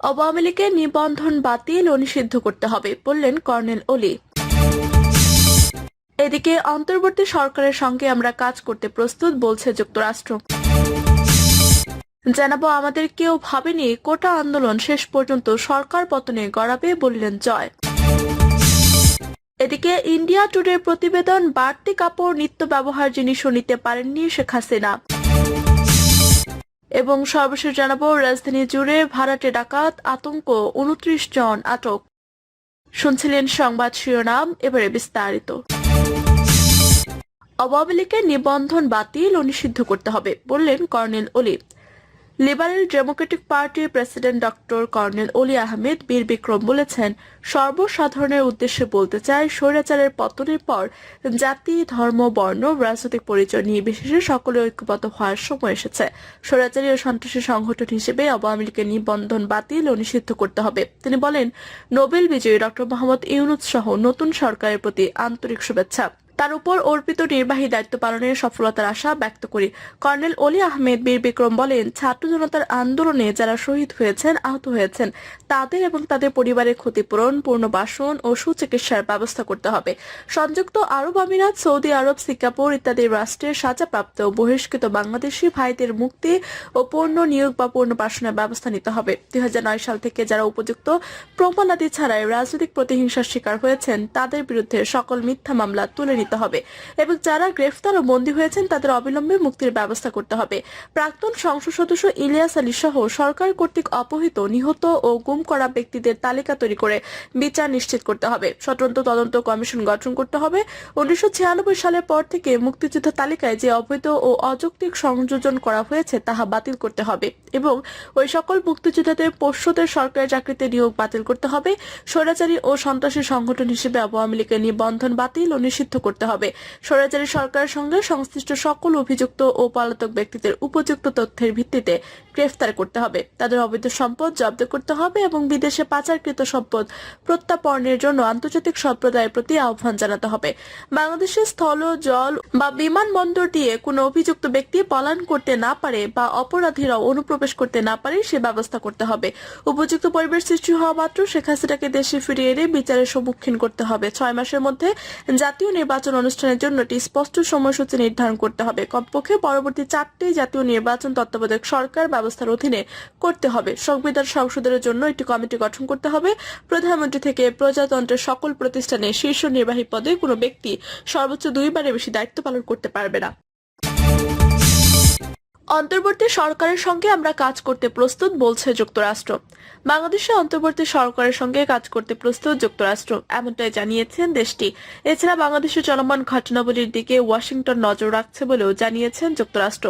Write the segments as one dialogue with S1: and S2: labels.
S1: আওয়ামী লীগের নিবন্ধন বাতিল ও নিষিদ্ধ করতে হবে, বললেন কর্নেল ওলি। এদিকে অন্তর্বর্তী সরকারের সঙ্গে আমরা কাজ করতে প্রস্তুত, বলছে যুক্তরাষ্ট্র। জানাব, আমাদের কেউ ভাবেনি কোটা আন্দোলন শেষ পর্যন্ত সরকার পতনে গড়াবে বললেন জয়। এদিকে ইন্ডিয়া টুডে প্রতিবেদন, বাড়তি কাপড়, নিত্য ব্যবহার জিনিসও নিতে পারেননি শেখ হাসিনা। এবং সর্বশেষ জানাব, রাজধানী জুড়ে ভাড়াটে ডাকাত, আতঙ্ক, উনত্রিশ জন আটক। শুনছিলেন সংবাদ শিরোনাম, এবারে বিস্তারিত। আওয়ামী লীগের নিবন্ধন বাতিল ও নিষিদ্ধ করতে হবে, বললেন কর্নেল ওলি লিবারেল ডেমোক্রেটিক পার্টির president doctor colonel Oli Ahmed Bir Vikram বলেছেন, সর্বসাধারণের উদ্দেশ্যে বলতে চাই, স্বৈরাচারের পতনের পর জাতি, ধর্ম, বর্ণ, রাজনৈতিক পরিচয় নিয়ে বিশেষে সকলে ঐক্যবদ্ধ হওয়ার সময় এসেছে। স্বৈরাচারী ও সন্ত্রাসী সংগঠন হিসেবে আওয়ামী লীগের নিবন্ধন বাতিল ও নিষিদ্ধ করতে হবে। তিনি বলেন, নোবেল বিজয়ী ডক্টর মোহাম্মদ ইউনুস সহ নতুন সরকারের প্রতি আন্তরিক শুভেচ্ছা। তার উপর অর্পিত নির্বাহী দায়িত্ব পালনের সফলতার আশা ব্যক্ত করি। কর্নেল অলি আহমেদ বীর বিক্রম বলেন, ছাত্র জনতার আন্দোলনে যারা শহীদ হয়েছেন, আহত হয়েছেন, তাদের এবং তাদের পরিবারের ক্ষতিপূরণ পুনর্বাসন ও সুচিকিৎসার ব্যবস্থা করতে হবে। সংযুক্ত আরব আমিরাত, সৌদি আরব, সিঙ্গাপুর ইত্যাদি রাষ্ট্রের সাজাপ্রাপ্ত বহিষ্কৃত বাংলাদেশি ভাইদের মুক্তি ও পূর্ণ নিয়োগ বা পূর্ণ পুনর্বাসনের ব্যবস্থা নিতে হবে। দুই হাজার নয় সাল থেকে যারা উপযুক্ত প্রমাণাদি ছাড়াই রাজনৈতিক প্রতিহিংসার শিকার হয়েছেন, তাদের বিরুদ্ধে সকল মিথ্যা মামলা তুলে নিতে হবে। এবং যারা গ্রেফতার ও বন্দী হয়েছেন, তাদের অবিলম্বে মুক্তির ব্যবস্থা করতে হবে। প্রাক্তন সংসদ সদস্য ইলিয়াস আলী সহ সরকার কর্তৃক অপহৃত, নিহত ও গুম করা ব্যক্তিদের তালিকা তৈরি করে বিচার নিশ্চিত করতে হবে। স্বতন্ত্র তদন্ত কমিশন গঠন করতে হবে। উনিশশো সালের পর থেকে মুক্তিযুদ্ধ তালিকায় যে অবৈধ ও অযৌক্তিক সংযোজন করা হয়েছে, তাহা বাতিল করতে হবে। এবং ওই সকল মুক্তিযোদ্ধাদের পোষ্যদের সরকারি চাকরিতে নিয়োগ বাতিল করতে হবে। স্বৈরাচারী ও সন্ত্রাসী সংগঠন হিসেবে আওয়ামী লীগের নিবন্ধন বাতিল ও নিষিদ্ধ করতে হবে। স্বৈরাচারী সরকারের সঙ্গে সংশ্লিষ্ট সকল অভিযুক্ত ও পলাতক ব্যক্তিদের উপযুক্ত তথ্যের ভিত্তিতে গ্রেফতার করতে হবে। তাদের অবৈধ সম্পদ জব্দ করতে হবে এবং বিদেশে পাচারকৃত সম্পদ প্রত্যাপনের জন্য আন্তর্জাতিক সম্প্রদায়ের প্রতি আহ্বান জানাতে হবে। বাংলাদেশের স্থল, জল বা বিমানবন্দর দিয়ে কোনো অভিযুক্ত ব্যক্তি পলায়ন করতে না পারে বা অপরাধীরা অনুপ্রবেশ করতে না পারে, সে ব্যবস্থা করতে হবে। উপযুক্ত পরিবেশ সৃষ্টি হওয়া মাত্র শেখ হাসিনাকে দেশে ফিরিয়ে এনে বিচারের সম্মুখীন করতে হবে। ছয় মাসের মধ্যে জাতীয় নির্বাচন অনুষ্ঠানের জন্য একটি স্পষ্ট সময়সূচি নির্ধারণ করতে হবে। কমপক্ষে পরবর্তী চারটি জাতীয় নির্বাচন তত্ত্বাবধায়ক সরকার ব্যবস্থার অধীনে করতে হবে। সংবিধান সংশোধনের জন্য একটি কমিটি গঠন করতে হবে। প্রধানমন্ত্রী থেকে প্রজাতন্ত্রের সকল প্রতিষ্ঠানে শীর্ষ নির্বাহী পদে কোনো ব্যক্তি সর্বোচ্চ দুইবারের বেশি দায়িত্ব পালন করতে পারবে না। অন্তর্বর্তী সরকারের সঙ্গে আমরা কাজ করতে প্রস্তুত, বলছে যুক্তরাষ্ট্র। বাংলাদেশে অন্তর্বর্তী সরকারের সঙ্গে কাজ করতে প্রস্তুত যুক্তরাষ্ট্র, এমনটাই জানিয়েছেন দেশটি। এছাড়া বাংলাদেশের চলমান ঘটনাবলীর দিকে ওয়াশিংটন নজর রাখছে বলেও জানিয়েছেন যুক্তরাষ্ট্র।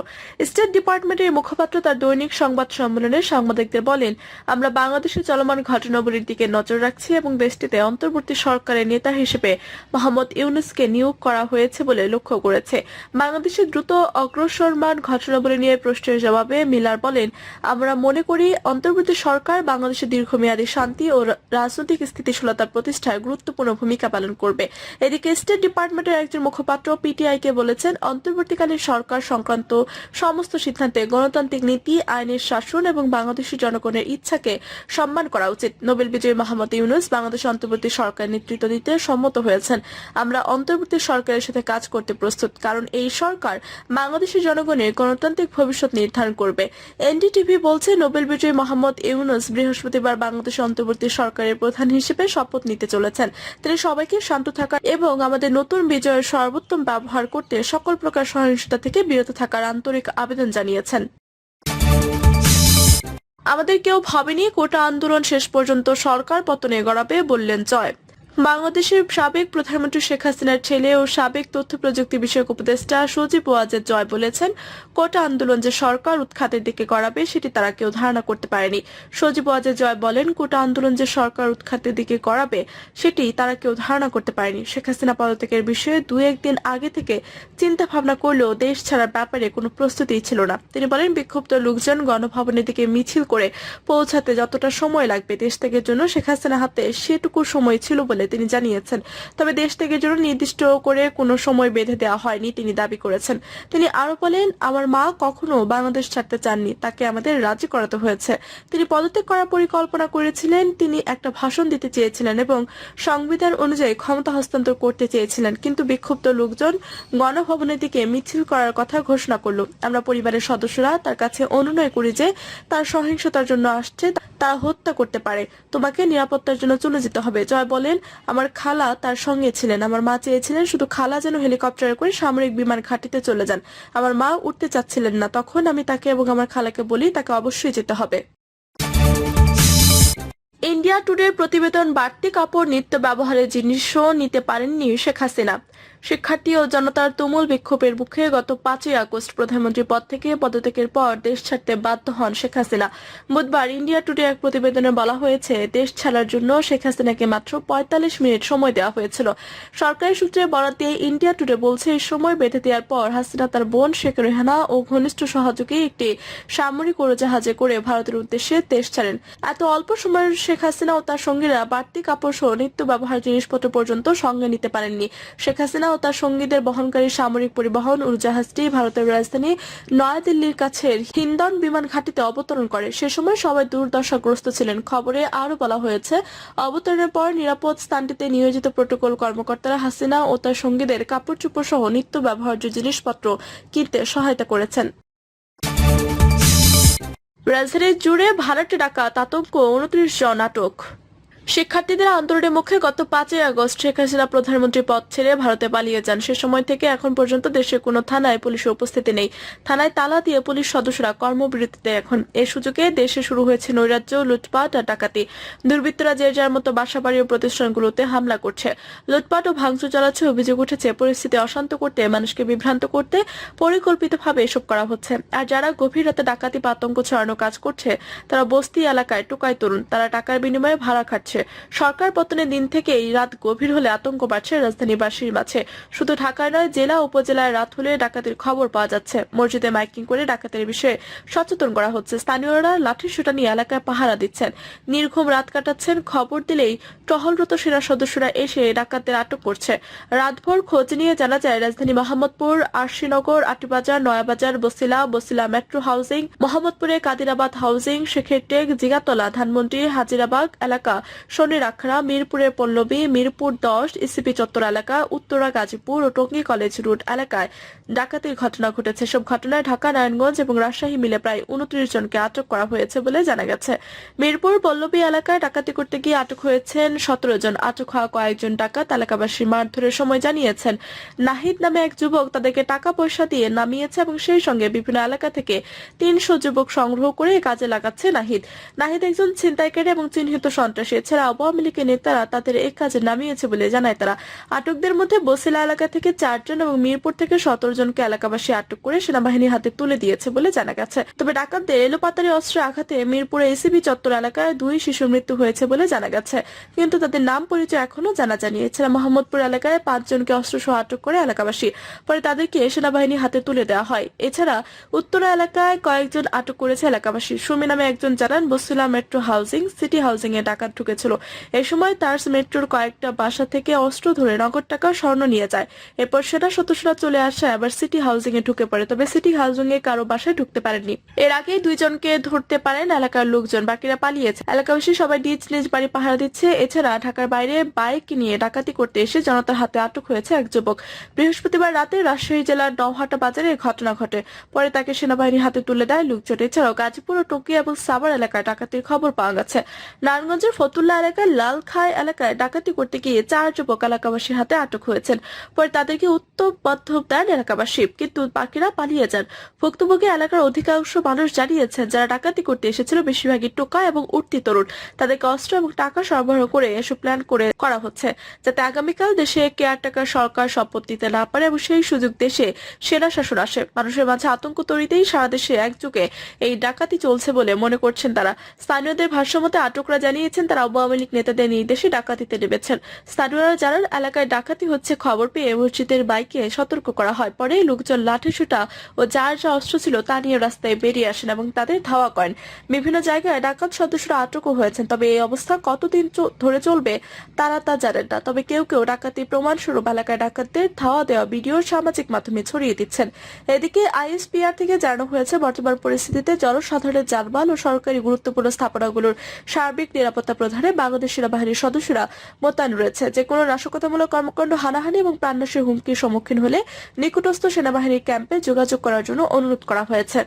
S1: স্টেট ডিপার্টমেন্টের মুখপাত্র তার দৈনিক সংবাদ সম্মেলনে সাংবাদিকদের বলেন, আমরা বাংলাদেশের চলমান ঘটনাবলীর দিকে নজর রাখছি এবং দেশটিতে অন্তর্বর্তী সরকারের নেতা হিসেবে মোহাম্মদ ইউনুসকে নিয়োগ করা হয়েছে বলে লক্ষ্য করেছে। বাংলাদেশের দ্রুত অগ্রসরমান ঘটনাবলী নিয়ে প্রশ্নের জবাবে মিলার বলেন, আমরা মনে করি অন্তর্বর্তী সরকার বাংলাদেশের দীর্ঘমেয়াদী শান্তি ও রাজনৈতিক স্থিতিশীলতা প্রতিষ্ঠায় গুরুত্বপূর্ণ ভূমিকা পালন করবে। এদিকে স্টেট ডিপার্টমেন্টের একজন মুখপাত্র পিটিআই কে বলেছেন, অন্তর্বর্তীকালীন সরকার সংক্রান্ত সমস্ত সিদ্ধান্তে গণতান্ত্রিক নীতি, আইনের শাসন এবং বাংলাদেশের জনগণের ইচ্ছাকে সম্মান করা উচিত। নোবেল বিজয়ী মোহাম্মদ ইউনুস বাংলাদেশ অন্তর্বর্তী সরকার নেতৃত্ব দিতে সম্মত হয়েছেন। আমরা অন্তর্বর্তী সরকারের সাথে কাজ করতে প্রস্তুত, কারণ এই সরকার বাংলাদেশের জনগণের গণতান্ত্রিক ভবিষ্যৎ নির্ধারণ করবে। এনডিটিভি বলছে, নোবেল বিজয়ী মোহাম্মদ ইউনুস বৃহস্পতিবার বাংলাদেশ অন্তর্বর্তী সরকারের প্রধান হিসেবে শপথ নিতে চলেছেন। তিনি সবাইকে শান্ত থাকা এবং আমাদের নতুন বিজয়ের সর্বোত্তম ব্যবহার করতে সকল প্রকার সহিংসতা থেকে বিরত থাকার আন্তরিক আবেদন জানিয়েছেন। আমাদের কেউ ভাবেনি কোটা আন্দোলন শেষ পর্যন্ত সরকার পতনে গড়াবে বললেন জয়। বাংলাদেশের সাবেক প্রধানমন্ত্রী শেখ হাসিনার ছেলে ও সাবেক তথ্য প্রযুক্তি বিষয়ক উপদেষ্টা সজীব ওয়াজেদ জয় বলেছেন, কোটা আন্দোলন যে সরকার উৎখাতের দিকে গড়াবে সেটি তারা কেউ ধারণা করতে পারেনি। সজীব ওয়াজেদ জয় বলেন, কোটা আন্দোলন যে সরকার উৎখাতের দিকে গড়াবে সেটি তারা কেউ ধারণা করতে পারেনি। শেখ হাসিনা পদত্যাগের বিষয়ে দু একদিন আগে থেকে চিন্তা ভাবনা করলেও দেশ ছাড়ার ব্যাপারে কোনো প্রস্তুতি ছিল না। তিনি বলেন, বিক্ষুব্ধ লোকজন গণভবনের দিকে মিছিল করে পৌঁছাতে যতটা সময় লাগবে দেশ ত্যাগের জন্য শেখ হাসিনা হাতে সেটুকু সময় ছিল বলে বলে তিনি জানিয়েছেন। তবে দেশ থেকে জন্য নির্দিষ্ট করে কোনো সময় বেঁধে দেওয়া হয়নি তিনি দাবি করেছেন। তিনি আরও বলেন, আমার মা কখনো বাংলাদেশ ছাড়তে চাননি, তাকে আমাদের রাজি করাতে হয়েছে। তিনি পদত্যাগ করার পরিকল্পনা করেছিলেন, তিনি একটা ভাষণ দিতে চেয়েছিলেন এবং সংবিধান অনুযায়ী ক্ষমতা হস্তান্তর করতে চেয়েছিলেন। কিন্তু বিক্ষুব্ধ লোকজন গণভবনের দিকে মিছিল করার কথা ঘোষণা করল। আমরা পরিবারের সদস্যরা তার কাছে অনুনয় করি যে তার সহিংসতার জন্য আসছে তা হত্যা করতে পারে। তোমাকে নিরাপত্তার জন্য চলে যেতে হবে। জয় বলেন আমার খালা তার সঙ্গে ছিলেন। আমার মা চেয়েছিলেন শুধু খালা যেন হেলিকপ্টারে করে সামরিক বিমান ঘাটিতে চলে যান। আমার মা উঠতে চাচ্ছিলেন না। তখন আমি তাকে এবং আমার খালাকে বলি, তাকে অবশ্যই যেতে হবে। ইন্ডিয়া টুডের প্রতিবেদন বাড়তি কাপড়, নিত্য ব্যবহারের জিনিসও নিতে পারেননি শেখ হাসিনা। শিক্ষার্থী ও জনতার তুমুল বিক্ষোভের মুখে গত পাঁচই আগস্ট প্রধানমন্ত্রী পদ থেকে পদত্যাগের পর দেশ ছাড়তে বাধ্য হন শেখ হাসিনা। বুধবার ইন্ডিয়া টুডে এক প্রতিবেদনে বলা হয়েছে, দেশ ছাড়ার জন্য শেখ হাসিনাকে মাত্র পঁয়তাল্লিশ মিনিট সময় দেওয়া হয়েছিল। সরকারি সূত্রে বরাদ দিয়ে ইন্ডিয়া টুডে বলছে, সময় বেঁধে দেওয়ার পর হাসিনা তার বোন শেখ রেহানা ও ঘনিষ্ঠ সহযোগী একটি সামরিক উড়োজাহাজে করে ভারতের উদ্দেশ্যে দেশ ছাড়েন। এত অল্প সময়ের শেখ হাসিনা ও তার সঙ্গীরা বাড়তি কাপড় সহ নিত্য ব্যবহার জিনিসপত্র পর্যন্ত সঙ্গে নিতে পারেননি। শেখ হাসিনা ও তার সঙ্গীদের বহনকারী সামরিক পরিবহন উড়োজাহাজটি ভারতের রাজধানী নয়াদিল্লির কাছের হিন্দন বিমান ঘাটিতে অবতরণ করে। সে সময় সবাই দুর্দশাগ্রস্ত ছিলেন। খবরে আরও বলা হয়েছে, অবতরণের পর নিরাপদ স্থানটিতে নিয়োজিত প্রোটোকল কর্মকর্তারা হাসিনা ও তার সঙ্গীদের কাপড় চোপড় সহ নিত্য ব্যবহার্য জিনিসপত্র কিনতে সহায়তা করেছেন। রাজধানী জুড়ে ভাড়াটে ডাকা তাতঙ্ক উনত্রিশ জন আটক শিক্ষার্থীদের আন্দোলনের মুখে গত পাঁচই আগস্ট শেখ হাসিনা প্রধানমন্ত্রী পদ ছেড়ে ভারতে পালিয়ে যান। সে সময় থেকে এখন পর্যন্ত দেশে কোনো থানায় পুলিশের উপস্থিতি নেই। থানায় তালা দিয়ে পুলিশ সদস্যরা কর্মবিরতিতে এখন। এ সুযোগে দেশে শুরু হয়েছে নৈরাজ্য, লুটপাট আর ডাকাতি। দুর্বৃত্তরা যে যার মতো বাসাবাড়ি ও প্রতিষ্ঠানগুলোতে হামলা করছে। লুটপাট ও ভাঙচুর চালাচ্ছে অভিযোগ উঠেছে, পরিস্থিতি অশান্ত করতে, মানুষকে বিভ্রান্ত করতে পরিকল্পিতভাবে এসব করা হচ্ছে। আর যারা গভীর রাতে ডাকাতি বা আতঙ্ক ছড়ানো কাজ করছে, তারা বস্তি এলাকায় টোকায় তরুণ। তারা টাকার বিনিময়ে ভাড়া খাচ্ছে। সরকার পতনের দিন থেকেই রাত গভীর হলে আতঙ্ক বাড়ছে রাজধানীবাসীর মাঝে। শুধু ঢাকায় নয়, জেলা উপজেলায় রাত হলে ডাকাতির খবর পাওয়া যাচ্ছে। মসজিদে মাইকিং করে ডাকাতের বিষয়ে সচেতন করা হচ্ছে। স্থানীয়রা লাঠি সুটা নিয়ে এলাকায় পাহারা দিচ্ছেন। নির্ঘুম রাত কাটাচ্ছেন, খবর দিলেই টহলরত সেনা সদস্যরা এসে ডাকাতের আটক করছে। রাতভর খোঁজ নিয়ে জানা যায়, রাজধানী মোহাম্মদপুর আরশিনগর আটিবাজার, নয়াবাজার, বসিলা বসিলা মেট্রো হাউজিং, মোহাম্মদপুরে কাদিরাবাদ হাউজিং শেখের টেক জিগাতলা, ধানমন্ডি, হাজিরাবাগ এলাকা শনির আখড়া মিরপুরের পল্লবী, মিরপুর দশ ইসিপি চত্বর এলাকা, উত্তরা, গাজীপুর ও টঙ্গী কলেজ রুট এলাকায় ডাকাতির ঘটনা ঘটেছে। সব ঘটনায় ঢাকা, নারায়ণগঞ্জ এবং রাজশাহী মিলে প্রায় উনত্রিশ জনকে আটক করা হয়েছে বলে জানা গেছে। মিরপুর পল্লবী এলাকায় ডাকাতি করতে গিয়ে আটক হয়েছেন সতেরো জন। আটক হওয়া কয়েকজন ডাকাত এলাকাবাসী মারধরের সময় জানিয়েছেন, নাহিদ নামে এক যুবক তাদেরকে টাকা পয়সা দিয়ে নামিয়েছে এবং সেই সঙ্গে বিভিন্ন এলাকা থেকে তিনশো যুবক সংগ্রহ করে কাজে লাগাচ্ছে নাহিদ। নাহিদ একজন ছিনতাইকারী এবং চিহ্নিত সন্ত্রাসী। এছাড়া আওয়ামী লীগের নেতারা তাদের এই কাজে নামিয়েছে বলে জানায় তারা। আটকদের মধ্যে বসিলা এলাকা থেকে চারজন এবং মিরপুর থেকে সতেরো জনকে এলাকাবাসী আটক করে সেনাবাহিনীর হাতে তুলে দিয়েছে বলে জানা গেছে। তবে ডাকাতদের এলোপাতারি অস্ত্রের আঘাতে মিরপুরে এসিবি চত্বর এলাকায় দুই শিশুর মৃত্যু হয়েছে বলে জানা গেছে। কিন্তু তাদের নাম পরিচয় এখনও জানা যায়নি। এছাড়া মোহাম্মদপুর এলাকায় পাঁচজনকে অস্ত্রসহ আটক করে এলাকাবাসী। পরে তাদেরকে সেনাবাহিনীর হাতে তুলে দেওয়া হয়। এছাড়া উত্তরা এলাকায় কয়েকজন আটক করেছে এলাকাবাসী। সুমি নামে একজন জানান, Basila metro housing, city housing এ ডাকাত ঢুকেছিল এ সময় তার্স মেট্রোর কয়েকটা বাসা থেকে অস্ত্র ধরে নগদ টাকা স্বর্ণ নিয়ে যায়। এরপর সেনা সদস্যরা চলে আসে, আবার সিটি হাউজিং এ ঢুকে পড়ে। তবে সিটি হাউজিং এ কারও বাসায় ঢুকতে পারেনি এর আগে দুইজনকে ধরতে পারেন এলাকার লোকজন। বাকিরা পালিয়েছে। এলাকাবাসী সবাই নিজ নিজ বাড়ি পাহারা দিচ্ছে। এছাড়া ঢাকার বাইরে বাইক নিয়ে ডাকাতি করতে এসে জনতার হাতে আটক হয়েছে এক যুবক। বৃহস্পতিবার রাতে রাজশাহী জেলার নওহাটা বাজারে ঘটনা ঘটে। পরে তাকে সেনাবাহিনীর হাতে তুলে দেয় লোকজন। এছাড়াও গাজীপুর ও টঙ্গী এবং সাভার এলাকায় ডাকাতির খবর পাওয়া গেছে। নারায়ণগঞ্জের ফতুল্লা এলাকায় লালখাই এলাকায় ডাকাতি করতে গিয়ে চার যুবক এলাকাবাসীর হাতে আটক হয়েছেন। পরে তাদেরকে উত্তম পদ্ধব দেন এলাকাবাসী, কিন্তু বাকিরা পালিয়ে যান। ভুক্তভোগী এলাকার অধিকাংশ মানুষ জানিয়েছেন, যারা ডাকাতি করতে এসেছিল, বেশিরভাগই টোকা এবং উঠতি তরুণ। তাদেরকে অস্ত্র এবং টাকা সরবরাহ করে এসব প্ল্যান করে করা হচ্ছে, যাতে আগামীকাল দেশে কেয়ার কেয়ারটেকার সরকার শপথ নিতে না পারে এবং সেই সুযোগ দেশে সেনা শাসন আসে। মানুষের মাঝে আতঙ্ক তৈরিতেই সারা দেশে একযোগে এই ডাকাতি চলছে বলে মনে করছেন তারা। স্থানীয়দের ভাষ্যমতে আটকরা জানিয়েছেন, তারা আওয়ামী লীগ নেতাদের নির্দেশে ডাকাতিতে নেমেছেন। স্থানীয়রা জানান, এলাকায় ডাকাতি হচ্ছে খবর পেয়ে মসজিদের বাইকে সতর্ক করা হয়। পরে লোকজন লাঠিসুটা ও যার যা অস্ত্র ছিল তা নিয়ে রাস্তায় বেরিয়ে আসেন এবং তাদের ধাওয়া করেন। বিভিন্ন জায়গায় ডাকাত সদস্যরা আটকও হয়েছেন, তবে এই অবস্থা কতদিন ধরে চলবে তারা তা জানেন না। তবে কেউ কেউ ডাকাতি প্রমাণস্বরূপ এলাকায় ডাকাতদের ধাওয়া দেওয়া ভিডিও সামাজিক মাধ্যমে ছড়িয়ে দিচ্ছেন। এদিকে আইএসপিআর থেকে জানানো হয়েছে, বর্তমান পরিস্থিতিতে জনসাধারণের জানমাল ও সরকারি গুরুত্বপূর্ণ স্থাপনাগুলোর সার্বিক নিরাপত্তা প্রধানে বাংলাদেশ সেনাবাহিনীর সদস্যরা মোতায়েন রয়েছে। যে কোনো নাশকতামূলক কর্মকাণ্ড হানাহানি এবং প্রাণনাশের হুমকির সম্মুখীন হলে নিকটস্থ সেনাবাহিনীর ক্যাম্পে যোগাযোগ করার জন্য অনুরোধ করা হয়েছে।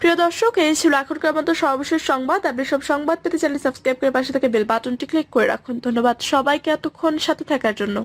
S1: প্রিয় দর্শক, এই ছিল এখনকার মতো সর্বশেষ সংবাদ। আপনি সব সংবাদ পেতে চ্যানেল সাবস্ক্রাইব করে পাশে থেকে বেল বাটনটি ক্লিক করে রাখুন। ধন্যবাদ সবাইকে এতক্ষণ সাথে থাকার জন্য।